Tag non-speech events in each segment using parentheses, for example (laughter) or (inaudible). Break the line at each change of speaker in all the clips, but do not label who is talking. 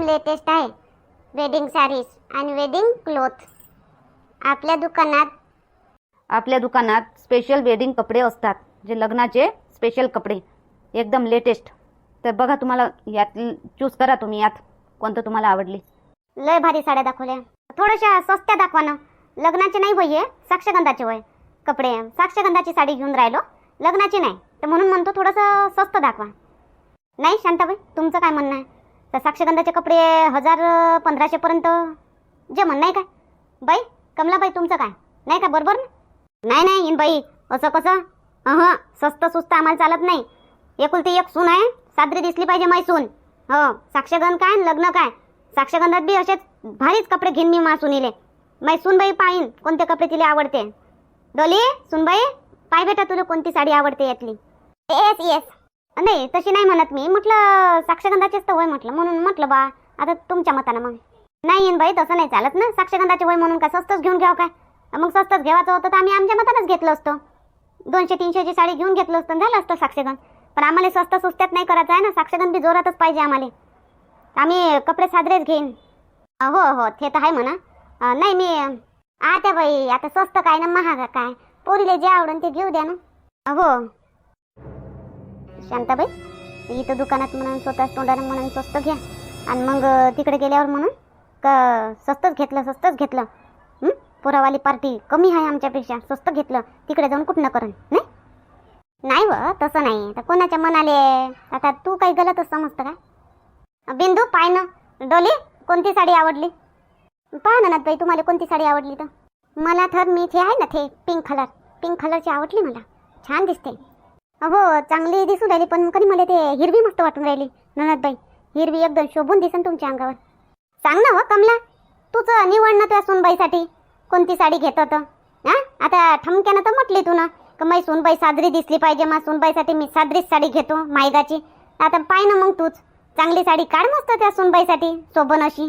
एकदम लेटेस्ट आहे. वेडिंग साडीज आणि वेडिंग क्लोथ आपल्या दुकानात
आपल्या दुकानात स्पेशल वेडिंग कपडे असतात. जे लग्नाचे स्पेशल कपडे. एकदम लेटेस्ट तर बघा तुम्हाला यात चूज करा तुम्ही यात. कोणतं तुम्हाला आवडली.
लय भारी साड्या दाखवल्या. थोड्याशा सस्त्या दाखवा ना. लग्नाचे नाही वय आहे साक्षगंधाचे वय. कपडे साक्षगंधाची साडी घेऊन राहिलो. लग्नाची नाही. तर म्हणून म्हणतो थोडंसं स्वस्त दाखवा. नाही शांताबाई तुमचं काय म्हणणं आहे? तर साक्षगंधाचे कपडे हजार पंधराशेपर्यंत जमन नाही काय बाई कमलाबाई तुमचं काय? नाही का? बरोबर नाही नाही इन बाई असं कसं? अह स्वस्त सुस्त आम्हाला चालत नाही. एकुलती एक सून आहे सादरी दिसली पाहिजे माय सून. हो साक्षगंध काय लग्न काय? साक्षगंधात बी असेच भारीच कपडे घेईन मी मा सुनीले. माय सुनबाई पाहीन कोणते कपडे तिला आवडते. डोली सुनबाई पाय बेटा तुला कोणती साडी आवडते यातली? येस येस नाही तशी नाही म्हणत मी. म्हटलं साक्षगंधाचेच तर वय म्हटलं. म्हणून म्हटलं बा आता तुमच्या मतानं मग. नाही येईन बाई तसं नाही चालत ना. साक्षगंधाचे वय म्हणून काय स्वस्तच घेऊन घ्याव काय? मग स्वस्तच घ्यावाचं होतं तर आम्ही आमच्या मतानंच घेतलं असतो. दोनशे तीनशेची साडी घेऊन घेतलं असतं झालं असतं साक्षगंध. पण आम्हाला स्वस्त सुस्त्यात नाही करायचं आहे ना. साक्षगंध बी जोरातच पाहिजे आम्हाला. आम्ही कपडे साजरेच घेईन. हो हो ते तर आहे म्हणा. नाही मी आता बाई आता स्वस्त काय ना महाग काय? पोरीले जे आवडून ते घेऊ द्या ना. हो. शांताबाई इथं दुकानात म्हणून स्वतःच तोंडाने म्हणून स्वस्त घ्या. आणि मग तिकडे गेल्यावर म्हणून का स्वस्तच घेतलं स्वस्तच घेतलं. पुरावाली पोरावाली पार्टी कमी आहे आमच्यापेक्षा स्वस्त घेतलं. तिकडे जाऊन कुठं करण नाही? नाही व तसं नाही. तर कोणाच्या मनाले? आता तू काही गलतच समजतं का? बिंदू पाय ना डोली कोणती साडी आवडली? पहा ना बाई तुम्हाला कोणती साडी आवडली तर. मला तर मी इथे आहे ना ते पिंक कलर पिंक कलरची आवडली मला. छान दिसते. हो चांगली दिसून राहिली पण कधी मला ते हिरवी मस्त वाटून राहिली. ननदबाई हिरवी एकदम शोभून दिसन तुमच्या अंगावर. सांग ना हो कमला तुझं निवड ना त्या सुनबाईसाठी. कोणती साडी घेत होतं? हां? आता ठमक्यानं तर म्हटली तू ना का माई सुनबाई साजरी दिसली पाहिजे मा सुनबाईसाठी मी साजरीच साडी घेतो मायगाची. आता पाय ना मग तूच. चांगली साडी काढ मस्त त्या सुनबाईसाठी सोबन अशी.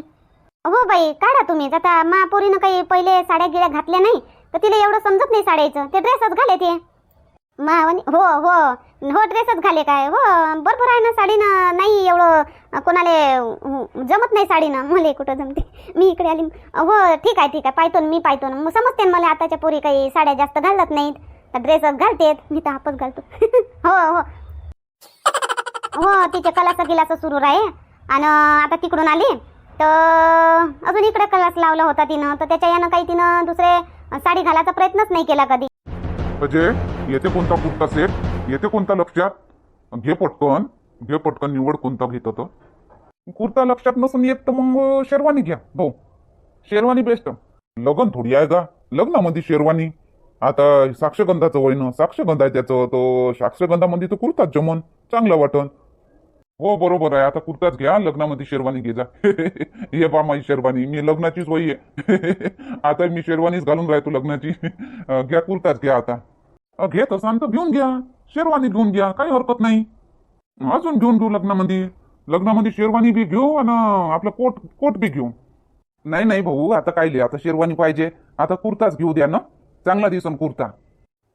हो बाई काढा तुम्हीच आता महापोरीनं काही पहिले साड्या गिड्या घातल्या नाही तर तिला एवढं समजत नाही साड्याचं. ते ड्रेसच घाले ते मावनी हो हो. हो ड्रेसच घाले काय? हो बरोबर आहे ना साडीनं नाही एवढं कोणाले जमत नाही साडीनं. मला कुठं जमते? मी इकडे आली. हो ठीक आहे ठीक आहे. पाहतो ना, मी पाहतो ना मग समजते ना मला आताच्या पोरी काही साड्या जास्त घालत नाहीत. ड्रेसच घालतेत. मी तर हापच घालतो. (laughs) हो हो. हो तिचे कलाचं गिलाचं सुरू आहे आणि आता तिकडून आली. तर अजून इकडे कलाच लावला होता तिनं. तर त्याच्या यानं काही तिनं दुसरे साडी घालायचा प्रयत्नच नाही केला कधी.
म्हणजे अजय येते कोणता कुर्ता सेट येते कोणता लक्षात? घे पटकन घे पटकन निवड कोणता घेत होतं कुर्ता लक्षात नसून येत तर मग शेरवानी घ्या. भाऊ शेरवानी बेस्ट लग्न थोडी आहे का? लग्नामध्ये शेरवानी. आता साक्षगंधाचं वय ना साक्षगंध आहे त्याचं तो साक्षगंधामध्ये तो कुर्ताच जमन. चांगलं वाटन. हो बरोबर आहे. आता कुर्ताच घ्या लग्नामध्ये शेरवानी घे जा. (laughs) ये बा माझी शेरवानी. मी लग्नाचीच वही आहे. (laughs) आता मी शेरवानीच घालून राहतो लग्नाची. (laughs) घ्या कुर्ताच घ्या आता. घेत असाल तर घेऊन घ्या. शेरवानी घेऊन घ्या. काही हरकत नाही. अजून घेऊन घेऊ लग्नामध्ये. लग्नामध्ये शेरवानी बी घेऊ आणि आपलं कोट कोट बी घेऊ. नाही नाही भाऊ. आता काय लिहा? आता शेरवानी पाहिजे. आता कुर्ताच घेऊ द्या ना. चांगला दिसन कुर्ता.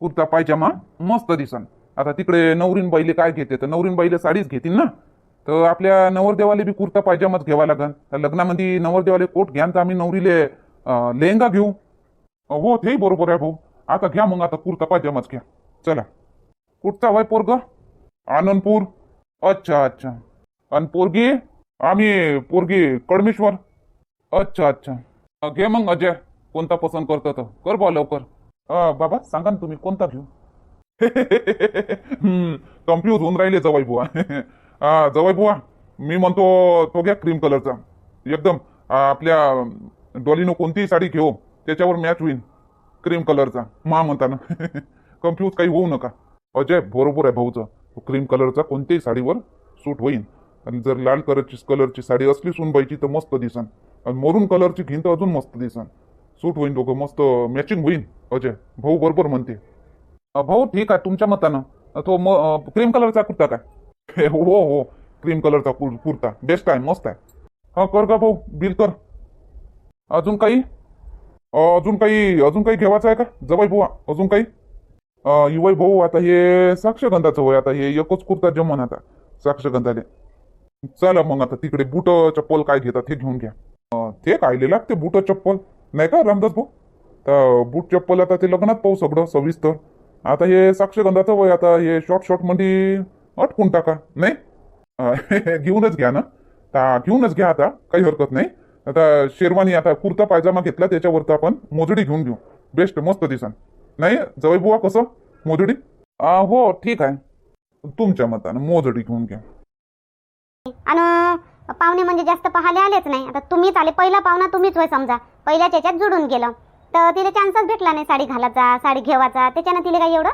कुर्ता पायजामा मस्त दिसन. आता तिकडे नवरीन बाईले काय घेते? तर नवरीन बाईले साडीच घेतील ना. तर आपल्या नवरदेवाले बी कुर्ता पायजामाच घ्यावा लागन. तर लग्नामध्ये नवरदेवाले कोट घ्यान तर आम्ही नवरीले लेहंगा घेऊ. हो तेही बरोबर आहे भाऊ. आता घ्या मग आता कुर्ता पायजामाच घ्या. चला. कुठचा वय पोरग? आनंदपूर. अच्छा अच्छा. आणि पोरगी? आम्ही पोरगी कडमेश्वर. अच्छा अच्छा. घे मग अजय. कोणता पसंत करतो तर. कर बा लवकर. बाबा सांगा ना तुम्ही कोणता घेऊ? (laughs) कम्फ्यूज होऊन राहिले जवाई बुवा. (laughs) हा जवळ बुवा. मी म्हणतो तो घ्या क्रीम कलरचा एकदम आपल्या डॉलीनं कोणतीही साडी घेऊ त्याच्यावर मॅच होईल. क्रीम कलरचा मा म्हणताना. (laughs) कन्फ्यूज काही होऊ नका. अजय बरोबर आहे भाऊचं. क्रीम कलरचा कोणत्याही साडीवर सूट होईल. आणि जर लाल कलरची कलरची साडी असली सुनबाईची तर मस्त दिसन. आणि मरून कलरची घेईन तर अजून मस्त दिसन. सूट होईल दोघं मस्त मॅचिंग होईल. अजय भाऊ बरोबर म्हणते. भाऊ ठीक आहे तुमच्या मतानं. तो म क्रीम कलरचा कुर्ता काय? (laughs) हो हो. क्रीम कलरचा कुर- कुर्ता. बेस्ट आहे मस्त आहे. हा कर का भाऊ? बिल कर. अजून काही? अजून काही अजून काही घेवायचं आहे का? जवाई भाऊ अजून काही? अ, युवाई भाऊ आता हे साक्षगंधाचं होय आता हे एकच कुर्ता जमन आता साक्षगंधाले. चला मग आता तिकडे बुट चप्पल काय घेतात ते घेऊन घ्या. ते कायले लागते बुट चप्पल? नाही का रामदास भाऊ? तर बूट चप्पल आता ते लग्नात पाहू सगळं सविस्तर. आता हे साक्षगंधाचं वय आता हे शॉर्ट शॉर्टमध्ये अटकून टाका. नाही? (laughs) घेऊनच घ्या ना. ता घेऊनच घ्या आता. काही हरकत नाही. आता शेरवानी आता कुर्ता पायजामा घेतला त्याच्यावरती आपण मोजडी घेऊन घेऊ. बेस्ट मस्त दिसन. नाही? जवळ बुवा कसं? मोजडी? हो ठीक आहे. तुमच्या मतानं मोजडी घेऊन घ्या.
आणि पाहुणे म्हणजे जास्त पाहायला आलेच नाही. आता तुम्हीच आले. पहिला पाहुणा तुम्हीच होय समजा. पहिल्याच याच्यात जुडून गेलं. तर तिला चान्सच भेटला नाही साडी घालायचा साडी घेवायचा. त्याच्यानं तिला काही एवढं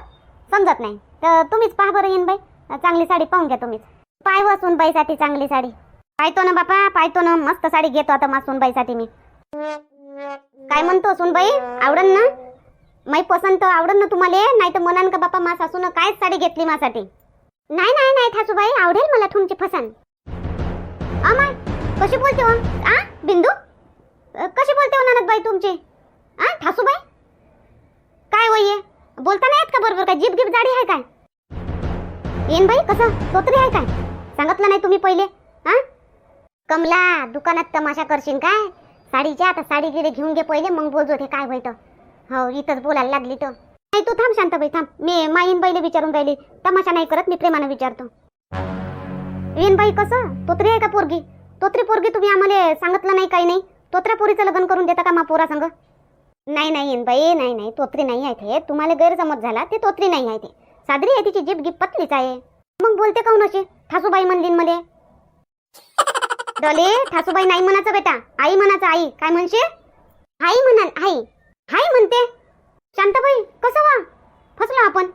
समजत नाही. तर तुम्हीच पहा बरं येईन बाई चांगली साडी पाहून घ्या तुम्हीच. पाय वसून बाईसाठी चांगली साडी. पाहतो ना बापा पाहतो ना. मस्त साडी घेतो आता मा सुनबाईसाठी मी. काय म्हणतो सुनबाई? आवडन ना? माई पसंत आवडन ना तुम्हाला? नाही तर म्हणान का बापा मा सासून कायच साडी घेतली मासाठी? नाही नाही नाही ठासूबाई आवडेल मला तुमची पसंत. अमाय कशी बोलते हो? आ बिंदू? कशी बोलते हो ननदबाई तुमची? आ ठासूबाई? काय हो वय बोलता नाही का बरोबर? काय जीप गिप जाडी आहे काय? येन बाई कसं? तोतरी आहे काय? सांगितलं नाही तुम्ही पहिले हा? कमला दुकानात तमाशा करशील काय? साडीच्या आता साडी गिरी घेऊन घे पहिले मग बोलतो ते काय होईल हो इथंच बोलायला लागली तर नाही तू थांब शांत बाई थांब. मी माईन बाईले विचारून राहिली. तमाशा नाही करत मी प्रेमानं विचारतो. बाई कसं? तोत्री आहे का पोरगी? तोत्री पोरगी तुम्ही आम्हाला सांगितलं नाही काही नाही. तोत्रा पोरीचं लग्न करून देता का मा पोरा संग? नाही नाही येन बाई नाही नाही तोत्री नाही आहे ते. तुम्हाला गैरसमज झाला ते तोत्री नाही आहे ते. सादरी आहे तिची जीप गिप पतलीच आहे मग बोलते काऊन अशी? ठासूबाई म्हणलीन मध्ये डॉले ठासूबाई नाही म्हणाचं बेटा. आई म्हणाचं आई. काय म्हणशील आई म्हणाल आई. हाय म्हणते. शांताबाई कसं वा? फसलो आपण.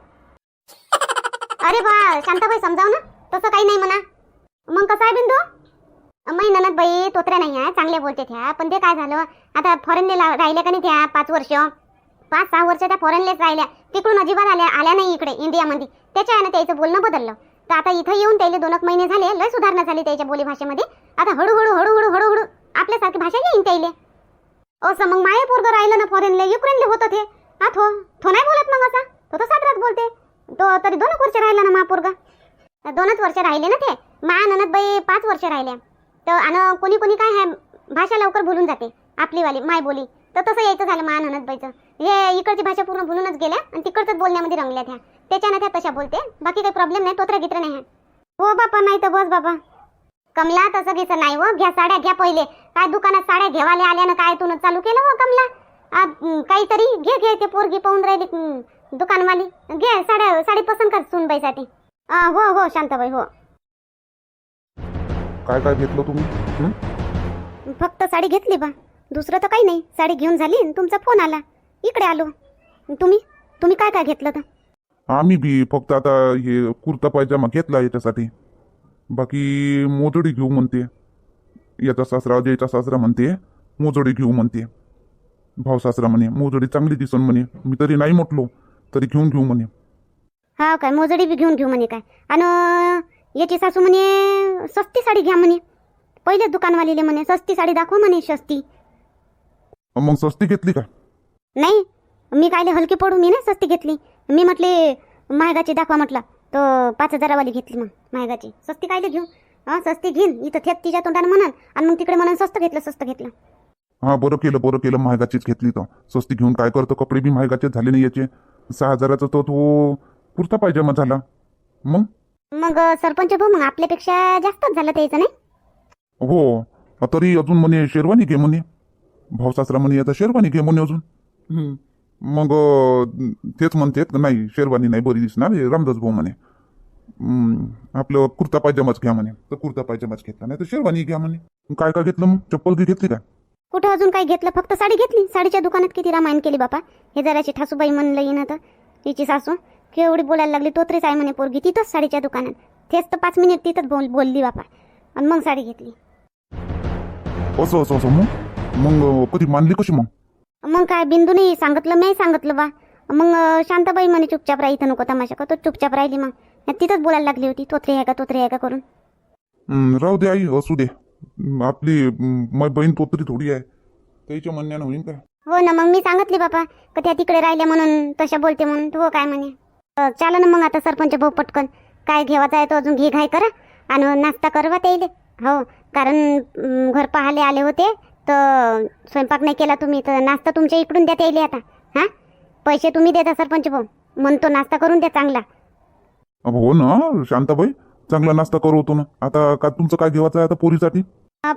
अरे बा शांताबाई समजाव ना. तसं काही नाही म्हणा. मग कसं आहे बिंदू? मै ननद बाई तोत्र्या नाही आहे. चांगल्या बोलते त्या. पण ते काय झालं? आता फॉरेनले राहिल्या का नाही त्या? पाच वर्ष. पाच सहा वर्ष त्या फॉरेनलेच राहिल्या. तिकडून अजिबात आल्या आल्या नाही इकडे इंडियामध्ये. त्याच्यानं त्याचं बोलणं बदललं. तर आता इथं येऊन त्याला दोन एक महिने झाले लय सुधारणा झाली त्याच्या बोलीभाषेमध्ये. आता हळूहळू हळूहळू हळूहळू आपल्यासारखी भाषा येईन त्याला. असं मग माये पोरगं राहिलं ना फॉरेनले युक्रेनले होतं ते. हा थो थो नाही बोलत मग असा. तो तर सात बोलते. तो तरी दोन वर्ष राहिला ना मा पोरगा. दोनच वर्ष राहिले ना ते. मा ननदबाई पाच वर्ष राहिल्या. तर आणि कोणी कोणी काय आहे भाषा लवकर बोलून जाते आपलीवाली माय बोली तर तसं यायचं झालं मा ननदबाईचं हे इकडची भाषा पूर्ण भुलूनच गेल्या आणि तिकडचंच बोलण्यामध्ये रंगल्या त्या. त्याच्यानं त्या तशा बोलते. बाकी काही प्रॉब्लेम नाही तोत्र गित्र नाही. हो बापा नाही तर बस बाबा कमला तसं घ्यायचं नाही हो. घ्या साड्या घ्या पहिले. काय दुकानात साड्या घेवाले आल्यानं काय तू चालू केलं हो कमला? काहीतरी घे घे ते पोरगी पाहून राहिली दुकानवाली. घे साड्या साडी पसंत कर सुनबाईसाठी. हो हो शांताबाई हो.
काय काय घेतलं तुम्ही?
फक्त साडी घेतली बा. दुसरं तर काही नाही. साडी घेऊन झाली तुमचा फोन आला. इकडे आलो. तुम्ही तुम्ही काय काय घेतलं तर?
आम्ही बी फक्त आता हे कुर्ता पायजामा घेतला याच्यासाठी. बाकी मोजडी घेऊ म्हणते. याचा सासरा जयचा सासरा म्हणते मोजडी घेऊ म्हणते. भाऊ सासरा म्हणे मोजडी चांगली दिसन म्हणे. मी तरी नाही म्हटलो तरी घेऊन घेऊ म्हणे.
हा काय मोजडी बी घेऊन घेऊ म्हणे काय? आणि याची सासू म्हणे सस्ती साडी घ्या म्हणे. पहिलेच दुकानवालीले म्हणे सस्ती साडी दाखवा म्हणे सस्ती.
मग सस्ती घेतली का?
नाही मी कायले हलकी पडू मी ना सस्ती घेतली. मी म्हटले महागाची दाखवा म्हटलं. तर पाच हजारावाली घेतली मग महागाची सस्ती कायले घेऊ? हा सस्ती घेईन. इथं थेट तिच्या तोंडानं म्हणाल. आणि मग तिकडे म्हणून स्वस्त घेतलं स्वस्त घेतलं.
हा बरं केलं बरं केलं महागाचीच घेतली तर. स्वस्ती घेऊन काय करतो? कपडे बी महागाचेच झाले नाही याचे. सहा हजाराचा तो तो कुर्ता पायजामा झाला. मग?
मग सरपंच भाऊ मग आपल्यापेक्षा जास्तच झालं त्याचं नाही?
हो. तरी अजून म्हणे शेरवानी घे म्हणे. भाऊ सासरा म्हणे आता शेरवानी घे म्हणे अजून. हम्म. मग अं, तेच म्हणतेत का नाही शेरवानी नाही बरी दिसणार हे रामदास भाऊ म्हणे हम्म, आपलं कुर्ता पायजामाच घ्या म्हणे तर कुर्ता पायजामाच घेतला नाही तर शेरवानी घ्या म्हणे काय काय घेतलं मग चप्पल बी घेतली काय
कुठं अजून काही घेतलं फक्त साडी घेतली साडीच्या दुकानात किती रामायण केली बापा हे जराची ठासूबाई म्हणलं येईन आता तिची सासू केवढी बोलायला लागली तोत्रीच आहे म्हणे पोरगी तिथंच साडीच्या दुकानात तेच तर पाच मिनिट तिथंच बोल बोलली बापा आणि मग साडी घेतली
असं असं असं मग मग अं, कधी मानली कशी मग
मग काय बिंदूने सांगितलं नाही सांगितलं बा. मग शांताबाई म्हणे चुपचाप राहा इथं नको तमाशा का तो चुपचाप राहिली मग. तिथंच बोलायला लागली होती तोत्री आहे का तोत्री आहे का करून.
हम्म, राहू दे आई असू दे. आपली हम्म, माझी बहीण तोतरी थोडी आहे. त्याच्या म्हणण्यानं होईन काय
हो ना मग मी सांगितली बापा का त्या तिकडे राहिल्या म्हणून तशा बोलते म्हणून. तो काय म्हणे. अं, चला ना मग आता सरपंच भाऊ पटकन. काय घेवायचं आहे तो अजून घे घाय करा. आणि नाश्ता करवा त्याइले. हो कारण घर पाहाले आले होते. तर स्वयंपाक नाही केला तुम्ही तर नाश्ता तुमच्या इकडून द्या त्याले आता हां? पैसे तुम्ही देता सरपंच भाऊ. म्हणतो नाश्ता करून द्या चांगला.
हो ना शांताबाई. चांगला नाश्ता करवतो ना. आता का तुमचं काय घेवायचं आहे आता पोरीसाठी?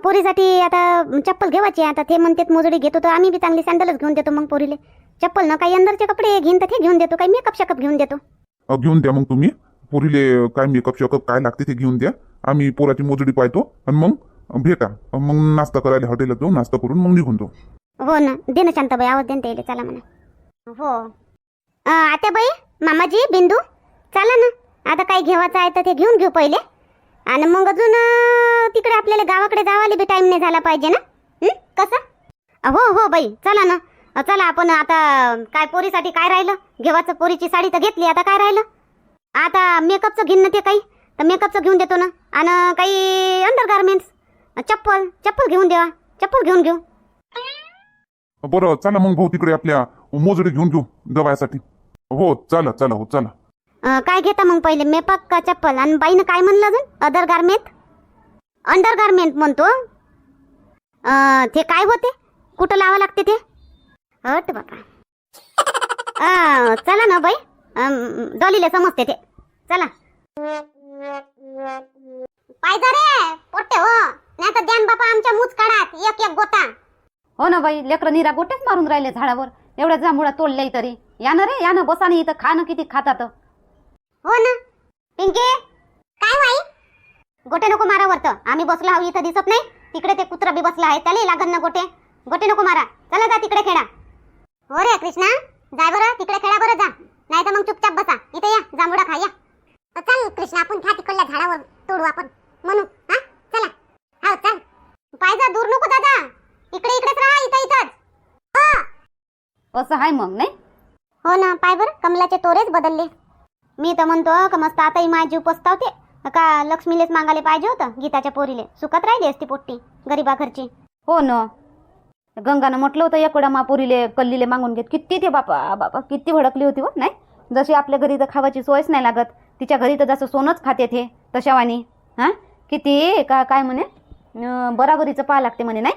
पोरीसाठी आता चप्पल घेवायची. आता ते म्हणतात मोजडी घेतो तर आम्ही बी चांगली सँडलच घेऊन देतो मग पोरीले. चप्पल ना काही अंदरचे कपडे घेईन तर ते घेऊन देतो काही मेकअप शकअप घेऊन देतो.
घेऊन द्या मग तुम्ही. पोरीले काय मेकअप शकअप काय लागते ते घेऊन द्या. आम्ही पोराची मोजडी पाहतो. आणि मग? भेटा. मग नाश्ता करायला हॉटेलात जाऊ नाश्ता करून मग निघून जाऊ.
हो ना. दे ना शांताबाई आवाज दे ना चला म्हणा. हो. अं, आत्याबाई मामाजी बिंदू चला ना. आता काही घेवायचं आहे तर ते घेऊन घेऊ पहिले. आणि मग अजून अं, तिकडे आपल्याला गावाकडे जावाले बी टाईम नाही झाला पाहिजे ना? हं? कसं? हो हो बाई चला ना. अं, चला आपण आता काय पोरीसाठी काय राहिलं? घेवाचं पोरीची साडी तर घेतली आता काय राहिलं? आता मेकअपचं घेईन ना ते काही. तर मेकअपचं घेऊन देतो ना. आणि काही अंडर गारमेंट्स चप्पल चप्पल घेऊन देवा. चप्पल घेऊन घेऊ.
बरं चला मग भाऊ तिकडे आपल्या मोजडी घेऊन घेऊ दवायासाठी हो चला चला हो चला.
अं, काय घेता मग पहिले? मेपक का चप्पल? आणि बाईनं काय म्हणलं अजून? अदर गारमेंट अंडर गारमेंट म्हणतो. अं, ते काय होते? कुठं लावा लागते ते? हट बाबा अं, चला ना बाई. अं, डॉलीला समजते ते. चला. पाहिजे रे पोट्टे हो. नाही तर द्यान बापा आमच्या मूच काढात एक एक गोटा.
हो ना बाई लेकरं निरा गोटेच मारून राहिले झाडावर. एवढ्या जांभुळा तोडल्याही तरी. या ना रे या ना बसा ना इथं खा ना किती खातात.
हो ना. पिंकी काय वाई गोटे नको मारा वरतं. आम्ही बसलो आहोत इथं दिसत नाही. तिकडे ते कुत्रा बी बसला आहे त्याला लागन ना गोटे. गोटे नको मारा. चला जा तिकडे खेळा. हो रे कृष्णा. जाय बरं तिकडे खेळा बरं जा. नाही तर मग चुपचाप बसा. इथे या जांभुडा खा या. चल कृष्णा आपण घ्या तिकडल्या झाडावर तोडू आपण. म्हणू हा? चला. हा चल. पाहिजे दूर नको दादा. इकडे इकडेच राहा इथं इथंच. हो.
असं आहे मग नाही?
हो ना पाय बरं कमलाचे तोरेच बदलले. मी तर म्हणतो का मस्त आताही माझी जीव पस्तावते का लक्ष्मीलेच मागायला पाहिजे होतं गीताच्या पोरीले? सुखात राहिली असती पोट्टी गरीबा घरची
हो ना. गंगानं म्हटलं होतं एक वेळा मापुरीले कल्लीले मागून घेत. किती ते बापा बापा किती भडकली होती व नाही? जशी आपल्या घरी तर खावाची सोयच नाही लागत तिच्या घरी तर जसं सोनंच खाते ते तशा वाणी हां? किती? का काय म्हणे? बराबरीचं पाहा लागते म्हणे नाही?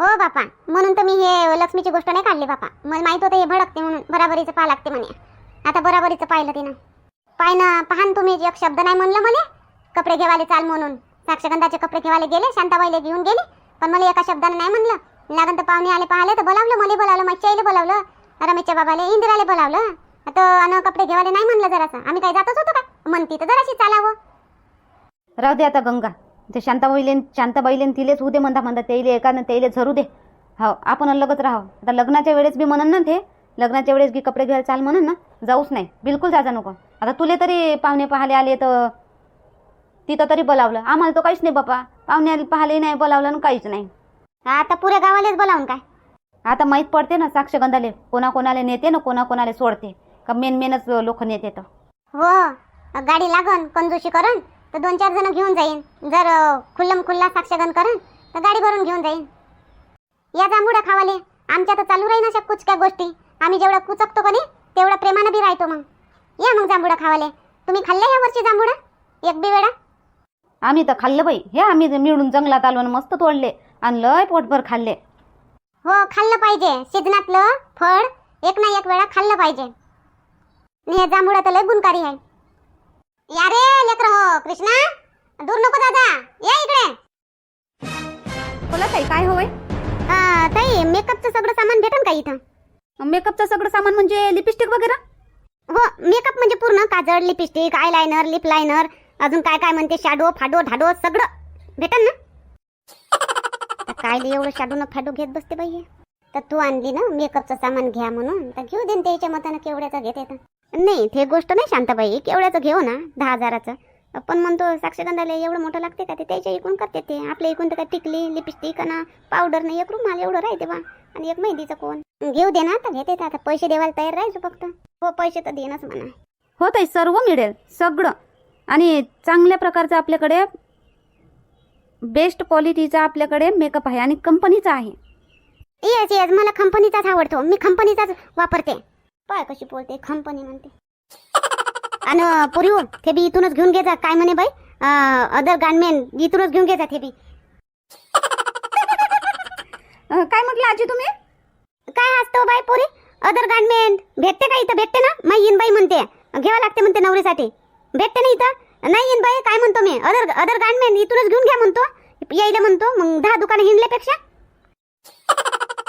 हो बापा. म्हणून तर मी हे लक्ष्मीची गोष्ट नाही काढली बापा. मला माहीत होतं हे भडकते म्हणून. बराबरीचं पाहा लागते म्हणे. आता बराबरीचं पाहिलं तिनं. पाय ना पाहान तुम्ही एक शब्द नाही म्हणलं मला कपडे घेवाले चाल म्हणून. साक्षगंधाचे कपडे घेवाले गेले शांताबाईला घेऊन गेले. पण मला एका शब्दाने नाही म्हणलं. लागन तर पाहुणे आले पाहिले तर बोलावलं मला बोलावलं मच्छाईला बोलावलं रमेशच्या बाबाले इंदिराला बोलावलं. आता अन कपडे घेवाले नाही म्हणलं जरासं. आम्ही काही जातच होतो का? म्हणती तर जराशी चालावं.
राहू दे आता गंगा. ते शांताबाईले शांताबाईले न तिलेच होऊ दे म्हणता म्हणता त्याईले एका न त्याईले झरू दे. हो आपण लगत राहो आता लग्नाच्या वेळेस बी म्हणन ना ते लग्नाच्या वेळेस बी कपडे घ्यायला चाल म्हणन ना जाऊच नाही. बिलकुल जाजा नको. आता तुले तरी पाहुणे पाहाले आले तर तिथं तरी बोलावलं. आम्हाला तर काहीच नाही बापा. पाहुणे आले पाहाले नाही बोलावलं आणि काहीच नाही.
आता पुऱ्या गावालेच बोलावून काय?
आता माहीत पडते ना साक्षगंधाले. कोणाकोणाला नेते ना कोणाकोणाला सोडते. का मेन मेनच लोक नेते तर.
हो गाडी लागन कंजूशी करन तर दोन चार जण घेऊन जाईन. जर खुल्लम खुल्ला साक्षगण करन तर गाडी भरून घेऊन जाईन. या जांभुड्या खावाले. आमच्या तर चालू राहीन अशा कुचक्या गोष्टी. आम्ही जेवढं कुचकतो कधी तेवढं प्रेमानं बी राहतो मग. या मग जांभुडा खावाले. तुम्ही खाल्ले ह्या वर्षी जांभुडा एक बी वेळा
आम्ही तर खाल्लं बाई. हे आम्ही मिळून जंगलात आलो मस्त तोडले आणि लय पोटभर खाल्ले.
हो खाल्लं पाहिजे. सीजनातलं फळ एक ना एक वेळा खाल्लं पाहिजे. हे जांभुडा तर लय गुणकारी आहे. या रे लेकर हो कृष्णा. दूर नको दादा या इकडे.
बोला ताई काय हवंय?
ताई मेकअपचं सगळं सामान भेटेल का इथं?
मेकअपचं सगळं सामान म्हणजे लिपस्टिक वगैरे?
हो मेकअप म्हणजे पूर्ण काजळ lipstick eyeliner lip liner अजून काय काय म्हणते शॅडो फाडो ढाडो सगळं. भेटेल ना? आता काय लई एवढं शॅडो न फाडो घेत बसते बाई हे? तर तू आणली ना मेकअपचं सामान घ्या म्हणून. तर घेऊ दे न त्याच्या मतानं केवढ्याचं घेते तर. नाही ते गोष्ट नाही शांताबाई केवढ्याचं घेऊ ना दहा हजाराचं. पण म्हणतो साक्षगंधाला एवढं मोठं लागते का? ते त्याच्या इकून करते ते. आपल्या इकून तर काय टिकली लिपस्टिक ना पावडर नाही एक रुमाल एवढं राहते बा. आणि एक मेहंदीचं कोण? घेऊ दे ना तर घेते आता. पैसे देवायला तयार राहायचं फक्त. हो पैसे तर देणंच म्हणा.
हो ताई सर्व मिळेल सगळं. आणि चांगल्या प्रकारचं आपल्याकडे बेस्ट क्वालिटीचा आपल्याकडे मेकअप आहे आणि कंपनीचा आहे.
येस येस मला कंपनीचाच आवडतो. मी कंपनीचाच वापरते. पाय कशी बोलते कंपनी म्हणते. आणि पुरी हो ते बी इथूनच घेऊन घे जा काय म्हणे बाई? अदर गार्मेंट इथूनच घेऊन घ्यायचा ते बी
काय म्हटलं आजी तुम्ही?
काय असतं बाई पोरी? अदर गार्मेंट भेटते का इथं? भेटते ना? मै येईन बाई म्हणते. घ्यावं लागते म्हणते नवरीसाठी. भेटते ना इथं? नाही येईन बाई काय म्हणतो मी? अदर अदर गार्मेंट इथूनच घेऊन घ्या म्हणतो. यायला म्हणतो मग दहा दुकानं हिंडल्यापेक्षा.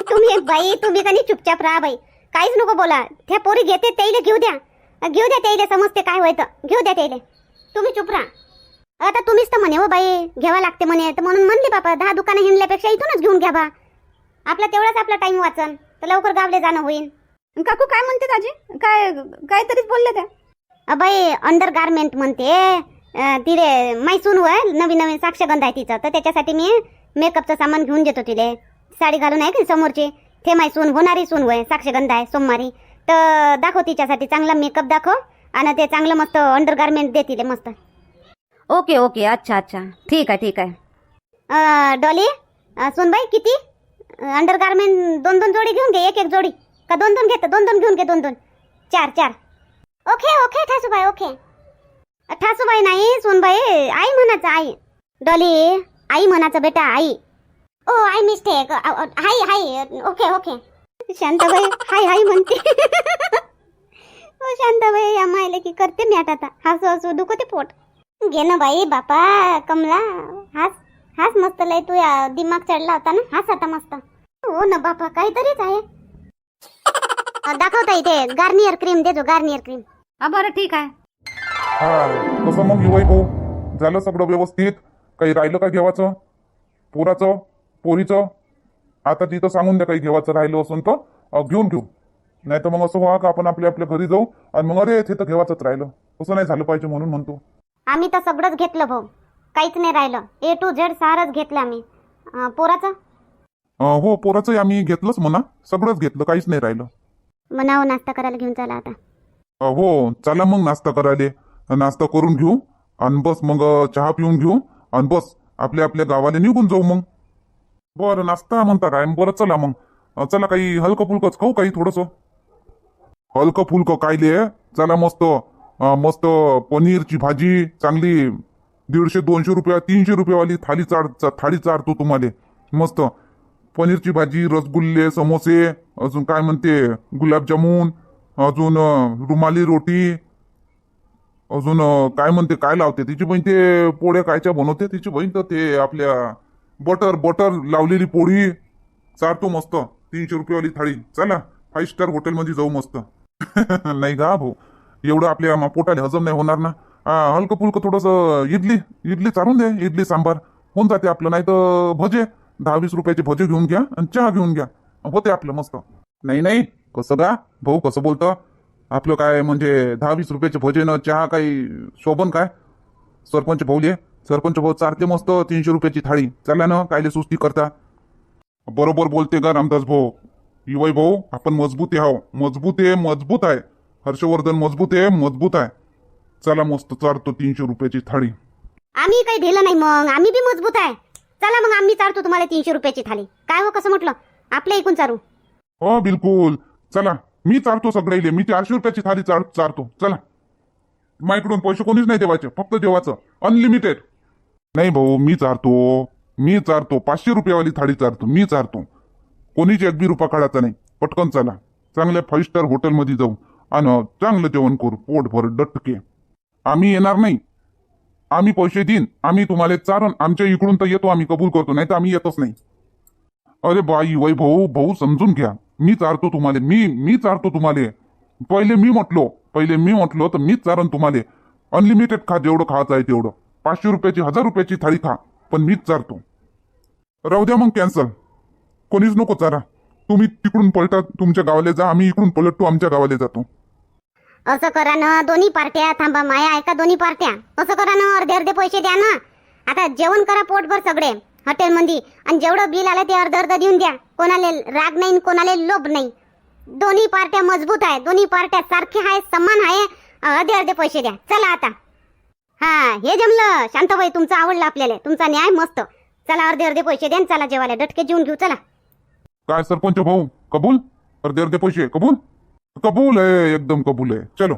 तुम्ही बाई तुम्ही का नाही चुपचाप राहा बाई. काहीच नको बोला. त्या पोरी घेते त्याला घेऊ द्या. घेऊ द्या त्याला समजते काय होय तर. घेऊ द्या त्याला तुम्ही चुप राहा. आता तुम्हीच तर म्हणे हो बाई घ्यावा लागते म्हणे. तर म्हणून म्हणली बापा दहा दुकानं हिंडल्यापेक्षा इथूनच घेऊन घ्या बा. आपला तेवढाच आपला टाइम वाचन. तर लवकर गावले जाणं होईल
काकू काय म्हणते आजी काय काहीतरीच बोलले त्या?
अबाई अंडर गार्मेंट म्हणते. अं, तिले माई सून वय नवीन नवीन साक्षगंध आहे तिचं. तर त्याच्यासाठी मी मेकअपचं सामान घेऊन देतो तिले. साडी घालून आहे की समोरची? ते सून होणारी सून वय साक्षगंध आहे सोमवारी. तर दाखव तिच्यासाठी चांगला मेकअप दाखव आणि ते चांगलं मस्त अंडर गार्मेंट दे तिले मस्त.
ओके ओके अच्छा अच्छा. ठीक आहे ठीक आहे.
डॉली सुनबाई किती? अंडर गार्मेंट दोन दोन जोडी घेऊन घे एक एक जोडी. का दोन दोन घेतं दोन दोन घेऊन घे दोन दोन. चार चार. Okay okay ठासूबाई okay. ठासूबाई नाही सुनबाई आई म्हणायचं आई. डॉली आई म्हणायचं बेटा आई. ओ I mistake hi hi okay okay Shantabai hi hi म्हणते ओ शांताबाई या मायले की करते मी आता हसू हसू दुखते पोट घे ना बाई बापा कमला हास हास मस्त लय तू या दिमाग चढला होता ना हास आता मस्त हो ना बापा काहीतरीच आहे दाखवता इथे गार्नियर क्रीम देजो गार्नियर क्रीम
हा बरं ठीक आहे
हा कसं मग युवाई भाऊ झालं सगळं व्यवस्थित काही राहिलं का घेवाचं पोराचं पोरीचं आता तिथं सांगून द्या काही घेवाचं राहिलं असून तर घेऊन घेऊ नाही तर मग असं व्हा का आपण आपल्या आपल्या घरी जाऊ आणि मग अरे ते तर घेवाचंच राहिलं. असं नाही झालं पाहिजे म्हणून म्हणतो.
आम्ही तर सगळंच घेतलं भाऊ. काहीच नाही राहिलं. ए टू झेड सारच घेतलं आम्ही. अं, पोराचं?
हो पोराचं आम्ही घेतलंच म्हणा. सगळंच घेतलं काहीच नाही राहिलं.
बनावं नाश्ता करायला घेऊन चला आता.
अ, हो चला मग नाश्ता करायला. नाश्ता करून घेऊ आणि बस मग अ, चहा पिऊन घेऊ आणि बस आपल्या आपल्या गावाला निघून जाऊ मग. बरं नाश्ता म्हणता काय? बरं चला मग. चला काही हलकं फुलकंच खाऊ काही थोडंसं. हलकं फुलकं कायले चला मस्त. मस्त पनीरची भाजी चांगली दीडशे दोनशे रुपया तीनशे रुपयावाली थाली चाड थाळी चारतो तुम्हाला. मस्त. पनीरची भाजी रसगुल्ले समोसे अजून काय म्हणते? गुलाबजामून अजून रुमाली रोटी अजून काय म्हणते काय लावते? तिची बहीण ते पोळ्या कायच्या बनवते? तिची बहीण तर ते आपल्या बटर बटर लावलेली पोळी. चारतो मस्त. तीनशे रुपयेवाली थाळी. चला फाईव्ह स्टार हॉटेलमध्ये जाऊ मस्त. (laughs) नाही का भाऊ? एवढं आपल्या पोटाला हजम नाही होणार ना. हलकं फुलकं थोडंसं इडली इडली चारून दे इडली सांबार. होऊन जाते आपलं नाही तर भजे. दहा वीस रुपयाचे भजे घेऊन घ्या आणि चहा घेऊन घ्या. होते आपलं मस्त. नाही नाही कसं का? भाऊ कसं बोलतं? आपलं काय म्हणजे दहा वीस रुपयाचे भजे न चहा काही शोभन काय? सरपंच भाऊले सरपंच भाऊ चारते मस्त तीनशे रुपयाची थाळी. चला ना कायले सुस्ती करता. बरोबर बोलते का रामदास भाऊ. युवाई भाऊ आपण मजबूत आहे हाव. मजबूत आहे मजबूत आहे. हर्षवर्धन मजबूत आहे मजबूत आहे. चला मस्त चारतो तीनशे रुपयाची थाळी.
आम्ही काही दिलं नाही मग. आम्ही बी मजबूत आहे. चला मग आम्ही चारतो तुम्हाला तीनशे रुपयाची थाली काय हो कसं म्हटलं? आपल्या ऐकून चारू
हो बिलकुल. चला मी चारतो सगळ्याले मी चारशे रुपयाची थाली चार चारतो. चला. माझ्याकडून पैसे कोणीच नाही देवायचे फक्त जेवाचं अनलिमिटेड नाही भाऊ मी चारतो. मी चारतो. पाचशे रुपयावाली थाळी चारतो. मी चारतो. कोणीच एक बी रुपया काढायचा नाही. पटकन चला. चांगल्या फाईव्ह स्टार हॉटेलमध्ये जाऊ. आणि चांगलं जेवण करू. पोटभर डटके. आम्ही येणार नाही. आम्ही पैसे देईन. आम्ही तुम्हाला चारण आमच्या इकडून तर येतो. आम्ही कबूल करतो. नाही तर आम्ही येतच नाही. अरे बाई वै भाऊ भाऊ समजून घ्या. मी चारतो तुम्हाला. मी मी चारतो तुम्हाला. पहिले मी म्हटलो. पहिले मी म्हटलो तर मीच चारण तुम्हाला. अनलिमिटेड खा. जेवढं खायचं आहे तेवढं. पाचशे रुपयाची हजार रुपयाची थाळी खा पण मीच चारतो. राहू द्या मग कॅन्सल कोणीच नको चारा. तुम्ही तिकडून पलटा तुमच्या गावाला जा आम्ही इकडून पलटतो आमच्या गावाला जातो.
असं करा ना दोन्ही पार्ट्या थांबा माया ऐका दोन्ही पार्ट्या. असं करा ना अर्धे अर्धे पैसे द्या ना. आता जेवण करा पोटभर सगळे हॉटेलमध्ये आणि जेवढं बिल आलं ते अर्ध अर्ध देऊन द्या. कोणाला राग नाही आणि कोणाला लोभ नाही. दोन्ही पार्ट्या मजबूत आहे दोन्ही पार्ट्या सारखे आहे समान आहे. अर्धे अर्धे पैसे द्या. चला आता. हा हे जमलं. शांताबाई तुमचं आवडलं आपल्याला. तुमचा न्याय मस्त. चला अर्धे अर्धे पैसे द्या चला जेवायला. डटके जेवून घेऊ चला.
काय सरपंच भाऊ? कबूल? अर्धे अर्धे पैसे. कबूल? कबूल आहे एकदम कबूल आहे. चलो.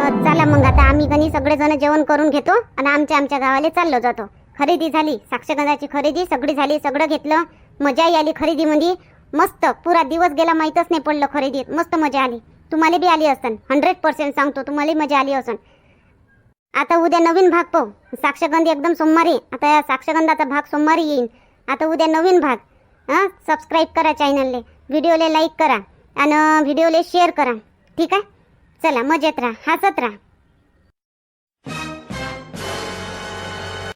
अं, चला मग आता आम्ही कनी सगळेजण जेवण करून घेतो आणि आमच्या आमच्या गावाला चाललो जातो. खरेदी झाली. साक्षगंधाची खरेदी सगळी झाली सगळं घेतलं. मजाही आली खरेदीमध्ये. मस्त. पुरा दिवस गेला माहीतच नाही पडलं खरेदीत. मस्त मजा आली. तुम्हाला बी आली असन. हंड्रेड पर्सेंट सांगतो तुम्हालाही मजा आली असन. आता उद्या नवीन भाग पाहू. साक्षगंध एकदम सोमवारी. आता या साक्षगंधाचा भाग सोमवारी येईल आता उद्या नवीन भाग. हां? सबस्क्राईब करा चॅनलले व्हिडिओले लाईक करा. आणि व्हिडिओले शेअर करा. ठीक आहे? चला मजेत राहा. हसत राहा.